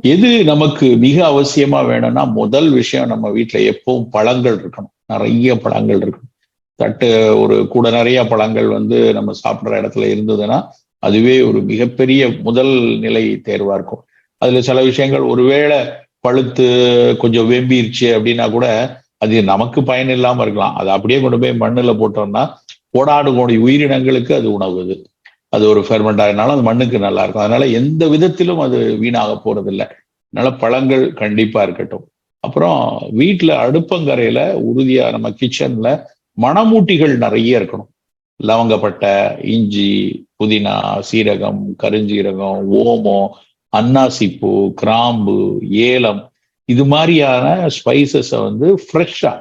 எது நமக்கு மிக அவசியமா வேணும்னா முதல் விஷயம் நம்ம வீட்டுல எப்பவும் பழங்கள் இருக்கணும். நிறைய பழங்கள் இருக்கணும். தட்டு ஒரு கூட நிறைய பழங்கள் வந்து நம்ம சாப்பிடுற இடத்துல இருந்ததுன்னா அதுவே ஒரு மிகப்பெரிய முதல் நிலை தேர்வா இருக்கும். அதுல சில விஷயங்கள் ஒருவேளை பழுத்து கொஞ்சம் வெம்பிருச்சு அப்படின்னா கூட அது நமக்கு பயன் இல்லாம இருக்கலாம். அது அப்படியே கொண்டு போய் மண்ணுல போட்டோம்னா கோடாடு கோடி உயிரினங்களுக்கு அது உணவுது அது ஒரு ஃபெர்மெண்ட் ஆகினாலும் அது மண்ணுக்கு நல்லா இருக்கும் அதனால எந்த விதத்திலும் அது வீணாக போறது இல்லை அதனால பழங்கள் கண்டிப்பா இருக்கட்டும். அப்புறம் வீட்டுல அடுப்பங்கரையில உறுதியா நம்ம கிச்சன்ல மணமூட்டிகள் நிறைய இருக்கணும். லவங்கப்பட்டை இஞ்சி புதினா சீரகம் கருஞ்சீரகம் ஓமம் அன்னாசிப்பூ கிராம்பு ஏலம் இது மாதிரியான ஸ்பைசஸை வந்து ஃப்ரெஷ்ஷா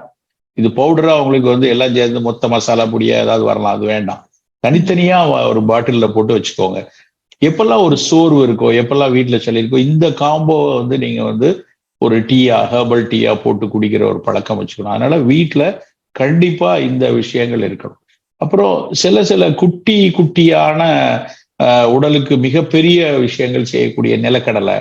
இது பவுடரா உங்களுக்கு வந்து எல்லாம் சேர்ந்து மொத்த மசாலா பொடியா ஏதாவது வரலாம். அது வேண்டாம். தனித்தனியா ஒரு பாட்டில்ல போட்டு வச்சுக்கோங்க. எப்பெல்லாம் ஒரு சோர்வு இருக்கோ எப்பெல்லாம் வீட்டுல சளி இருக்கோ இந்த காம்போ வந்து நீங்க வந்து ஒரு டீயா ஹெர்பல் டீயா போட்டு குடிக்கிற ஒரு பழக்கம் வச்சுக்கணும். அதனால வீட்டுல கண்டிப்பா இந்த விஷயங்கள் இருக்கணும். அப்புறம் சில சில குட்டி குட்டியான உடலுக்கு மிகப்பெரிய விஷயங்கள் செய்யக்கூடிய நிலக்கடலை.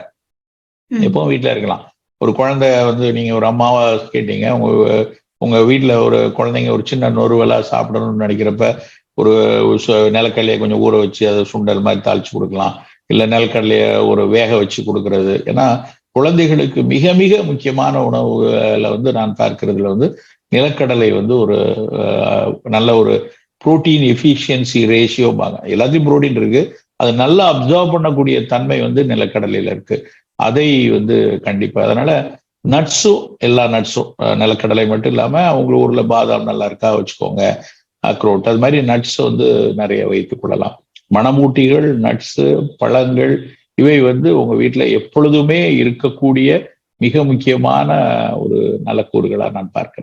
எப்பவும் வீட்டுல இருக்கலாம். ஒரு குழந்தை வந்து நீங்க ஒரு அம்மாவா கேட்டீங்க உங்க உங்க வீட்டுல ஒரு குழந்தைங்க ஒரு சின்ன நொறுவலா சாப்பிடணும்னு நினைக்கிறப்ப ஒரு நிலக்கடலையை கொஞ்சம் ஊற வச்சு அதை சுண்டல் மாதிரி தாளிச்சு கொடுக்கலாம். இல்லை நிலக்கடலையை ஒரு வேக வச்சு கொடுக்கறது. ஏன்னா குழந்தைகளுக்கு மிக மிக முக்கியமான உணவுல வந்து நான் பார்க்கறதுல வந்து நிலக்கடலை வந்து ஒரு நல்ல ஒரு புரோட்டீன் எஃபிஷியன்சி ரேஷியோபாங்க எல்லாத்தையும் புரோட்டீன் இருக்கு. அது நல்லா அப்சர்வ் பண்ணக்கூடிய தன்மை வந்து நிலக்கடலையில இருக்கு. அதை வந்து கண்டிப்பா அதனால நட்ஸும் எல்லா நட்ஸும் நிலக்கடலை மட்டும் இல்லாம அவங்க ஊர்ல பாதாம் நல்லா இருக்கா வச்சுக்கோங்க. அக்ரோட். அது மாதிரி நட்ஸ் வந்து நிறைய வைத்துக் கொள்ளலாம். மணமூட்டிகள் நட்ஸு பழங்கள் இவை வந்து உங்க வீட்டுல எப்பொழுதுமே இருக்கக்கூடிய மிக முக்கியமான ஒரு நலக்கூறுகளா நான் பார்க்கிறேன்.